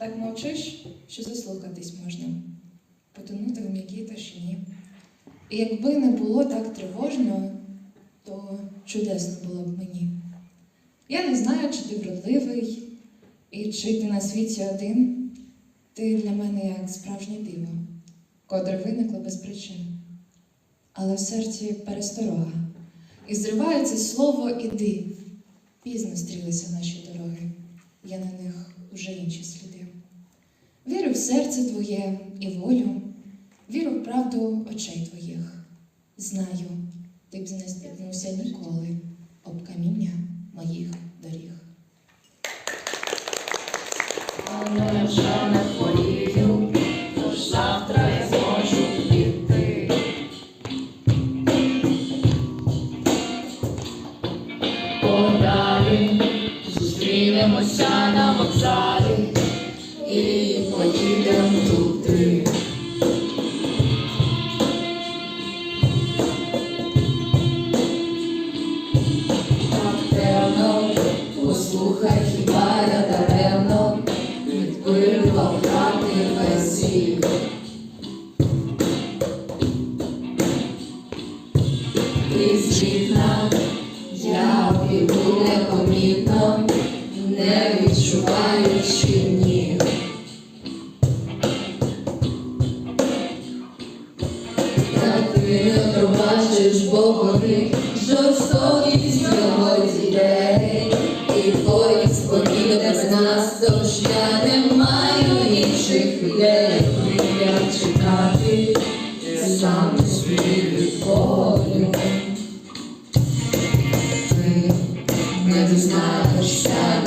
Так мовчиш, що заслухатись можна, потонути в м'якій тишині. І якби не було так тривожно, то чудесно було б мені. Я не знаю, чи ти вродливий, і чи ти на світі один. Ти для мене як справжнє диво, котре виникло без причин. Але в серці пересторога, і зривається слово іди. Пізно стрілися наші дороги, є на них уже інші сліди. Вірю в серце твоє і волю, віру в правду очей твоїх. Знаю, ти б не спіткнувся ніколи об каміння моїх доріг. Але вже не хворію, завтра я зможу піти. Подалі зустрінемося на вокзалі Послухай, хіба я даремно відбивав хати весіль. Крізь вікна я ти не пробачиш Богові жорстокість його дітей, і твої спокій без нас, тож я не маю інших ідей, як чекати сам свій волю. Ти не дізнаєшся